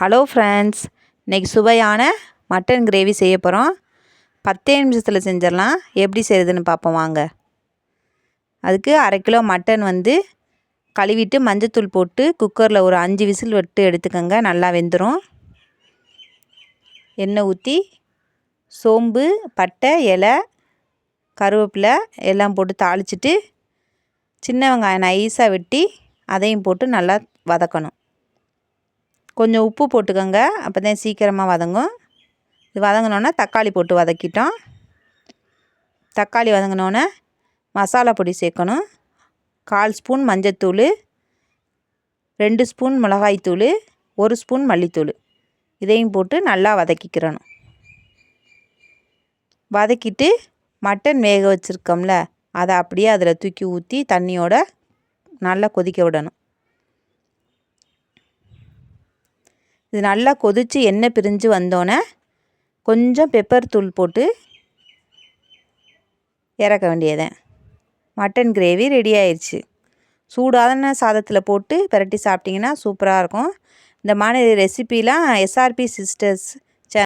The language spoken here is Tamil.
ஹலோ ஃப்ரெண்ட்ஸ் இன்றைக்கி சுவையான மட்டன் கிரேவி செய்ய போகிறோம் பத்தே நிமிஷத்தில் செஞ்சிடலாம். எப்படி செய்கிறதுன்னு பார்ப்போம் வாங்க. அதுக்கு அரை கிலோ மட்டன் வந்து கழுவிட்டு மஞ்சத்தூள் போட்டு குக்கரில் ஒரு அஞ்சு விசில் விட்டு எடுத்துக்கோங்க. நல்லா வெந்துடும் எண்ணெய் ஊற்றி சோம்பு பட்டை இலை கருவேப்பிலை எல்லாம் போட்டு தாளிச்சிட்டு சின்ன வெங்காயம் நைஸாக வெட்டி அதையும் போட்டு நல்லா வதக்கணும். கொஞ்சம் உப்பு போட்டுக்கோங்க. அப்போ தான் சீக்கிரமாக வதங்கும். இது வதங்கினோன்னே தக்காளி போட்டு வதக்கிட்டோம். தக்காளி வதங்கினோன்னே மசாலா பொடி சேர்க்கணும். கால் ஸ்பூன் மஞ்சத்தூள் ரெண்டு ஸ்பூன் மிளகாய்த்தூள் ஒரு ஸ்பூன் மல்லித்தூள். இதையும் போட்டு நல்லா வதக்கிக்கிறணும். வதக்கிட்டு மட்டன் வேக வச்சுருக்கோம்ல அதை அப்படியே அதில் தூக்கி ஊற்றி தண்ணியோட நல்லா கொதிக்க விடணும். இது நல்லா கொதித்து எண்ணெய் பிரிஞ்சு வந்தோடனே கொஞ்சம் பெப்பர் தூள் போட்டு இறக்க வேண்டியதேன் மட்டன் கிரேவி ரெடி ஆயிடுச்சு சூடான சாதத்தில் போட்டு பிரட்டி சாப்பிட்டிங்கன்னா சூப்பராக இருக்கும். இந்த மாதிரி ரெசிபிலாம் எஸ்ஆர்பி சிஸ்டர்ஸ்